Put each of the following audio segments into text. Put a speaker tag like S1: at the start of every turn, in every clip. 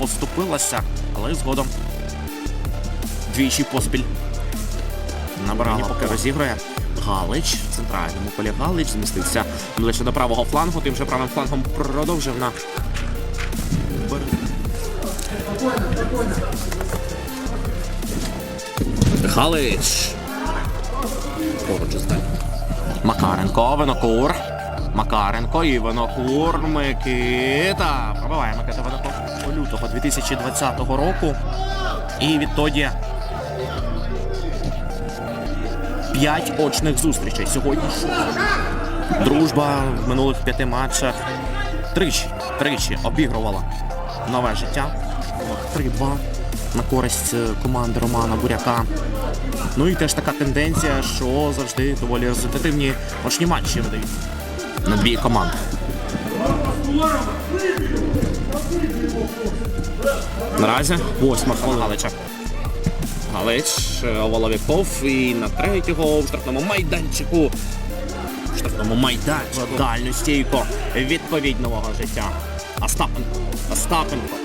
S1: Поступилася, але згодом двічі поспіль набирала, поки розігрує. Галич в центральному полі Галич змістився ближче до правого флангу, тим же правим флангом продовжив на Галич. Поруч із ним. Макаренко, Винокур. Макаренко і Винокур Микита. Пробиває Микита Винокур лютого 2020 року. І відтоді п'ять очних зустрічей. Сьогодні дружба в минулих п'яти матчах тричі, тричі обігрувала нове життя. 3-2 на користь е, команди Романа Буряка. Ну і теж така тенденція, що завжди доволі результативні очні матчі видають на дві команди. Наразі восьма хвилина Галича. Галич, е, Воловіков і на третього в штрафному майданчику. В штрафному майданчику. Дальню стійку відповідь нового життя. Остапенко. Остапенко.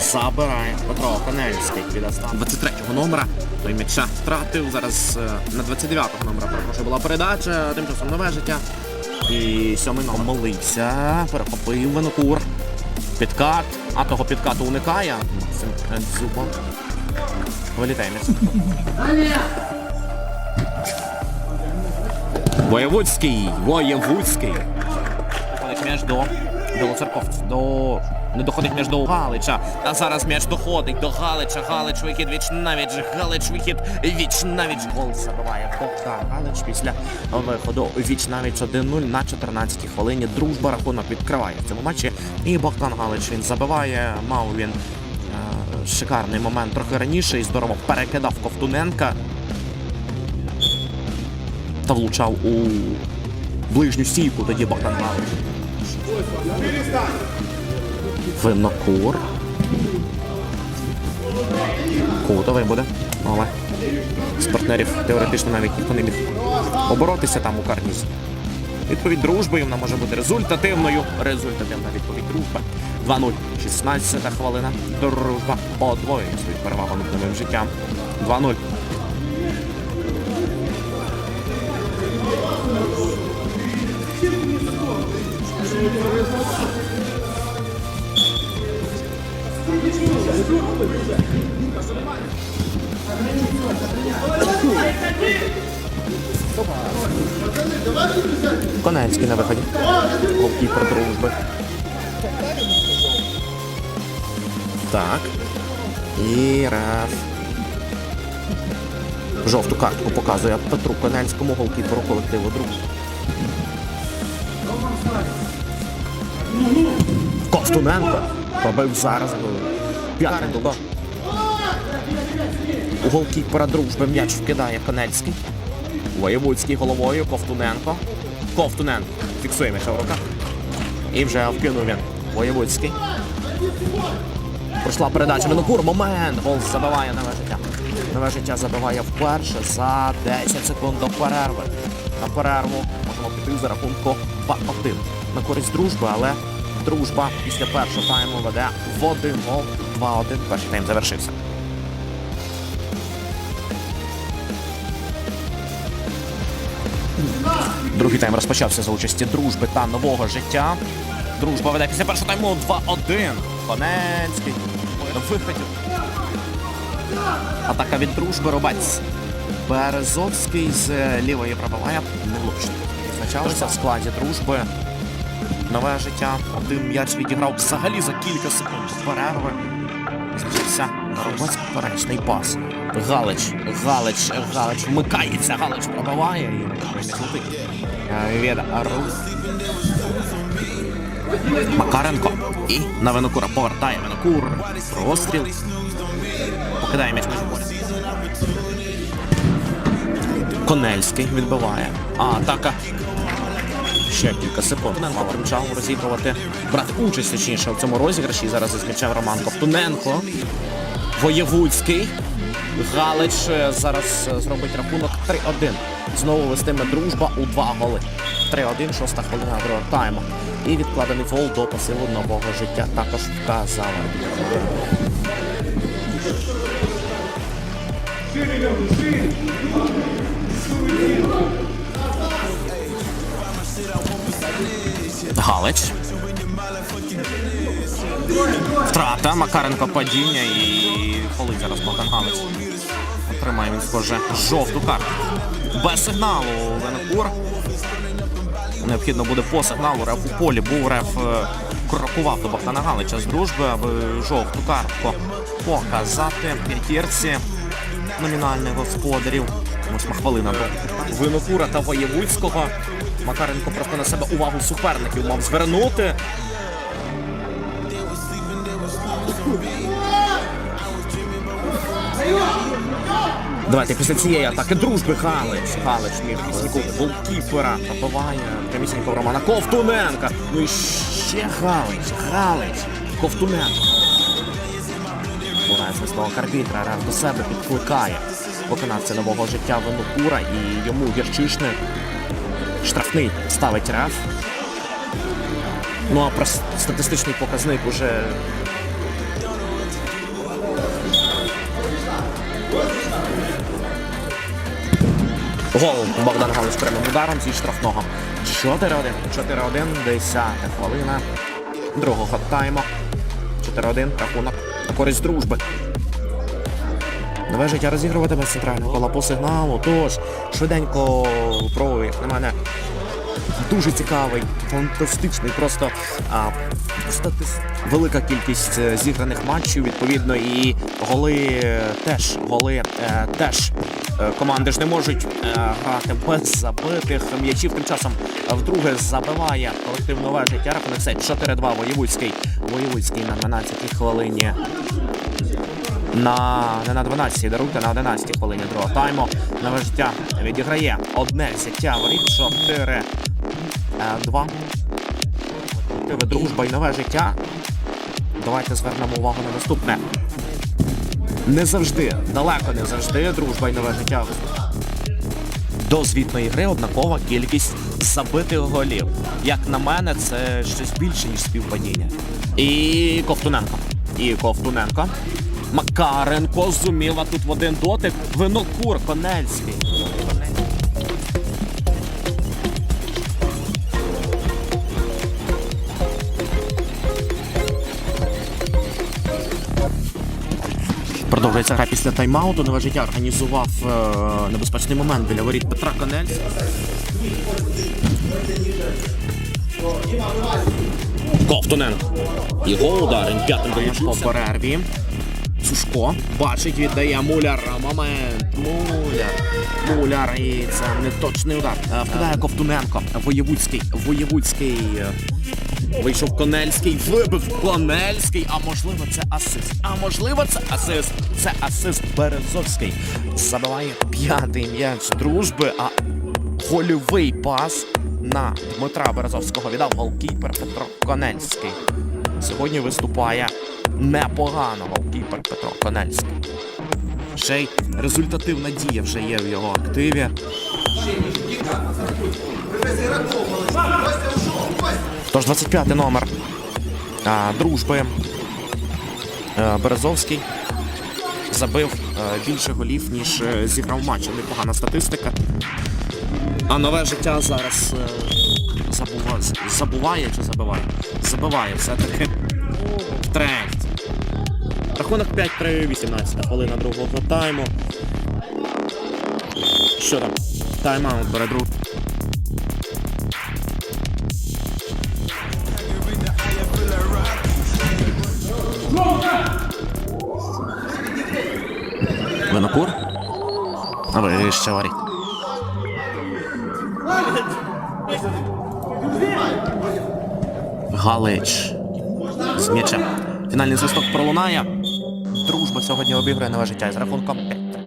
S1: Забирає Петро Конельський від Остапенка. 23-го номера. Той м'яча втратив. Зараз е, на 29-го номера перепрошую була передача. Тим часом нове життя. І сьомий номер молився. Перехопив Винокур. Підкат. А того підкату уникає. Максим Зуба. Вилітає м'яч. Воєвудський. Воєвудський. Доходить м'яч до білоцерковця. До... Не доходить м'яч до Галича. А зараз м'яч доходить до Галича. Галич вихід віч навіть. Галич вихід віч навіть. Гол забиває Богдан Галич після виходу віч навіть 1-0 на 14-й хвилині. Дружба рахунок відкриває в цьому матчі. І Богдан Галич він забиває. Мав він е, шикарний момент трохи раніше і здорово перекидав Ковтуненка. Та влучав у ближню стійку тоді Богдан Галич. Винокур. Кутовий буде. Але з партнерів теоретично навіть ніхто не міг оборотися там у карнізі. Відповідь дружби вона може бути результативною. Результативна відповідь дружби. 2-0. 16 хвилина. Дружба подвоює свою перевагу над новим життям. 2-0. Конецький на виході. Голкіпер дружби. Так. І раз. Жовту картку показує Петру Конельському голкіперу колективу дружби. Ковтуненко пробив зараз гол. П'ятий гол. У голкіпера дружби м'яч вкидає Конельський. Воєвудський головою Ковтуненко. Ковтуненко. Фіксує м'яч в руках. І вже вкинув він. Воєвудський. Пройшла передача Мінокур. Момент. Гол забиває нове життя. Нове життя забиває вперше за 10 секунд до перерви. На перерву можемо піти за рахунку 2-1. На користь дружби, але дружба після першого тайму веде в один гол. 2-1. Перший тайм завершився. Другий тайм розпочався за участі дружби та нового життя. Дружба веде після першого тайму 2-1. Конецький. На виході. Атака від дружби Робець. Березовський з лівої пробиває невлучно. Відзначалися в складі дружби. Нове життя. Один м'яч відіграв взагалі за кілька секунд перерви. Зачався Робець поперечний пас. Галич, Галич, Галич вмикається, Галич пробиває і. Е, Рус. Макаренко. І на Винокура повертає Винокур. Розстріл. Покидає м'яч межі поля. Конельський відбиває. А атака. Ще кілька секунд. Мав почав розігрувати. Брати участь точніше в цьому розіграші. Зараз із Роман Ковтуненко. Воєвудський. Галич е, зараз е, зробить рахунок 3-1. Знову вестиме дружба у два голи. 3-1, шоста хвилина другого тайму. І відкладений фол до посилу нового життя також вказали. Галич. Втрата, Макаренко падіння і коли зараз Богдан Галич. Отримає він, схоже, жовту карту. Без сигналу Венекур. Необхідно буде по сигналу реф у полі. Був реф е, крокував до Богдана Галича з дружби, аби жовту картку показати п'ятірці номінальних господарів. Восьма хвилина до Винокура та Воєвудського. Макаренко просто на себе увагу суперників мав звернути. Давайте після цієї атаки дружби Галич. Галич міг пісніку голкіпера пробиває прямісінько Романа Ковтуненка. Ну і ще Галич, Галич, Ковтуненко. Вона свистого арбітра раз до себе підкликає виконавця нового життя Винокура і йому гірчишник штрафний ставить реф. Ну а про статистичний показник уже Гол Богдан Галич прямим ударом зі штрафного. 4-1. 4-1, 10 хвилина. Другого тайму. 4-1, рахунок на користь дружби. Нове життя розігруватиме з центрального кола по сигналу. Тож швиденько пробую, як на мене. Дуже цікавий, фантастичний, просто а, статис... велика кількість е, зіграних матчів, відповідно, і голи е, теж голи е, теж е, команди ж не можуть е, грати без забитих м'ячів. Тим часом вдруге забиває колектив нове життя. Рахунок все 4-2 Воєвудський. Воєвудський на 12-й хвилині на не на 12-й даруйте на 11-й хвилині другого тайму. Нове життя відіграє одне зяття воріт 4 2. Дружба і нове життя. Давайте звернемо увагу на наступне. Не завжди, далеко не завжди дружба і нове життя. До звітної гри однакова кількість забитих голів. Як на мене, це щось більше, ніж співпадіння. І Ковтуненко. І Ковтуненко. Макаренко зуміла тут в один дотик. Винокур Конельський. Продовжується гра після тайм-ауту. Нове життя організував е, небезпечний момент біля воріт Петра Конельського. Ковтуненко. Його удар. П'ятим даєш по перерві. Сушко бачить, віддає Муляр. Момент. Муляр. Муляр. І це неточний удар. Е, Вкидає Ковтуненко. Воєвудський. Воєвудський. Вийшов Конельський, вибив Конельський, а можливо це асист. А можливо це асист. Це асист Березовський. Забиває п'ятий м'яч дружби, а гольовий пас на Дмитра Березовського віддав голкіпер Петро Конельський. Сьогодні виступає непогано голкіпер Петро Конельський. Ще й результативна дія вже є в його активі. Тож 25 номер а, дружби а, Березовський забив а, більше голів, ніж е, зіграв в матчі. Непогана статистика. А нове життя зараз е, забува, забуває чи забиває? Забиває все-таки треть. Рахунок 5-3, 18 хвилина другого тайму. Що там? Тайм-аут бере друг. Винокур? А ви ще варіть. Галич. М'ячем. Фінальний свисток пролунає. Дружба сьогодні обіграє нове життя із рахунком 5